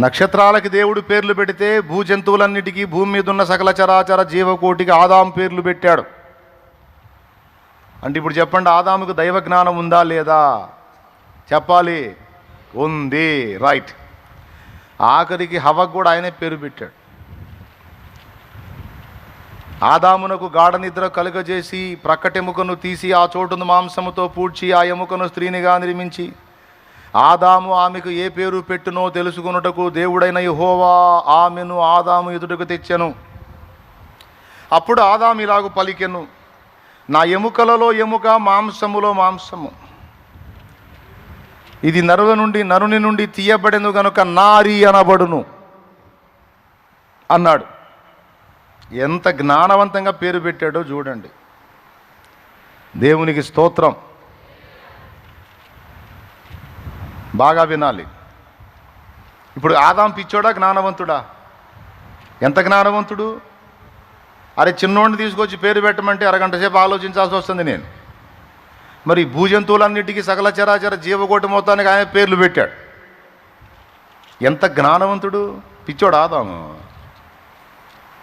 నక్షత్రాలకి దేవుడు పేర్లు పెడితే భూజంతువులన్నిటికీ భూమి మీద ఉన్న సకల చరాచర జీవకోటికి ఆదాం పేర్లు పెట్టాడు. అంటే ఇప్పుడు చెప్పండి ఆదాముకు దైవ జ్ఞానం ఉందా లేదా? చెప్పాలి. ఉంది రైట్ ఆఖరికి హవకు కూడా ఆయనే పేరు పెట్టాడు. ఆదామునకు గాఢ నిద్ర కలుగజేసి ప్రక్కటెముకను తీసి ఆ చోటును మాంసముతో పూడ్చి ఆ ఎముకను స్త్రీనిగా నిర్మించి ఆదాము ఆమెకు ఏ పేరు పెట్టునో తెలుసుకొనుటకు దేవుడైన యెహోవా ఆమెను ఆదాము ఎదుటకు తెచ్చెను. అప్పుడు ఆదాము ఇలాగు పలికెను నా ఎముకలలో ఎముక మాంసములో మాంసము. ఇది నరుల నుండి నరుని నుండి తీయబడెను గనుక నారి అనబడును అన్నాడు. ఎంత జ్ఞానవంతంగా పేరు పెట్టాడో చూడండి. దేవునికి స్తోత్రం. బాగా వినాలి. ఇప్పుడు ఆదాం పిచ్చోడా జ్ఞానవంతుడా? ఎంత జ్ఞానవంతుడు? అరే చిన్నోడిని తీసుకొచ్చి పేరు పెట్టమంటే అరగంట సేపు ఆలోచించాల్సి వస్తుంది నేను. మరి భూజంతువులన్నిటికీ సకల చరాచర జీవకోటి మొత్తానికి ఆయన పేర్లు పెట్టాడు. ఎంత జ్ఞానవంతుడు? పిచ్చోడు ఆదాము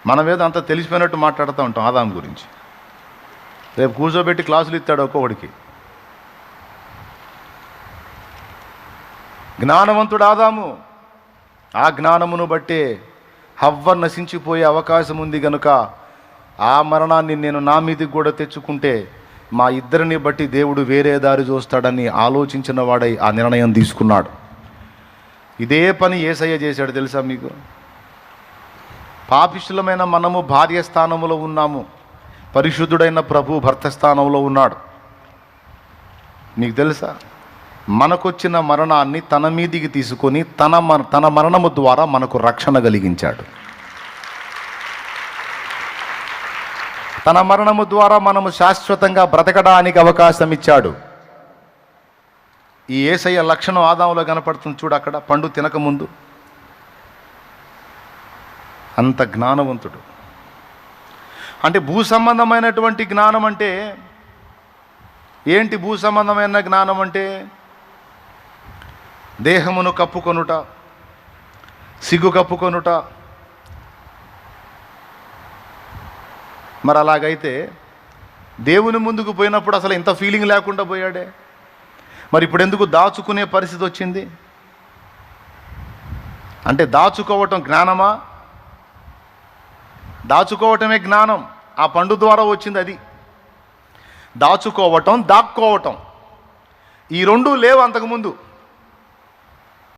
మనం ఏదో అంత తెలిసిపోయినట్టు మాట్లాడుతూ ఉంటాం ఆదాం గురించి. రేపు కూర్చోబెట్టి క్లాసులు ఇస్తాడు ఒక్కొక్కడికి. జ్ఞానవంతుడు ఆదాము ఆ జ్ఞానమును బట్టే హవ్వ నశించిపోయే అవకాశం ఉంది గనుక ఆ మరణాన్ని నేను నా మీదకి కూడా తెచ్చుకుంటే మా ఇద్దరిని బట్టి దేవుడు వేరే దారి చూస్తాడని ఆలోచించిన వాడై ఆ నిర్ణయం తీసుకున్నాడు. ఇదే పని ఏసయ్య చేశాడు తెలుసా మీకు? పాపిష్టులమైన మనము భార్య స్థానంలో ఉన్నాము. పరిశుద్ధుడైన ప్రభు భర్త స్థానంలో ఉన్నాడు. మీకు తెలుసా? మనకొచ్చిన మరణాన్ని తన మీదికి తీసుకొని తన మన తన మరణము ద్వారా మనకు రక్షణ కలిగించాడు. తన మరణము ద్వారా మనము శాశ్వతంగా బ్రతకడానికి అవకాశం ఇచ్చాడు. ఈ ఏసయ్య లక్షణం ఆదాములో కనపడుతుంది చూడు అక్కడ పండు తినకముందు అంత జ్ఞానవంతుడు. అంటే భూ సంబంధమైనటువంటి జ్ఞానం అంటే ఏంటి భూ సంబంధమైన జ్ఞానం అంటే? దేహమును కప్పుకొనుట సిగ్గు కప్పుకొనుట. మరి అలాగైతే దేవుని ముందుకు పోయినప్పుడు అసలు ఇంత ఫీలింగ్ లేకుండా పోయాడే? మరి ఇప్పుడు ఎందుకు దాచుకునే పరిస్థితి వచ్చింది? అంటే దాచుకోవటం జ్ఞానమా? దాచుకోవటమే జ్ఞానం. ఆ పండు ద్వారా వచ్చింది అది. దాచుకోవటం దాక్కోవటం. ఈ రెండు లేవు అంతకుముందు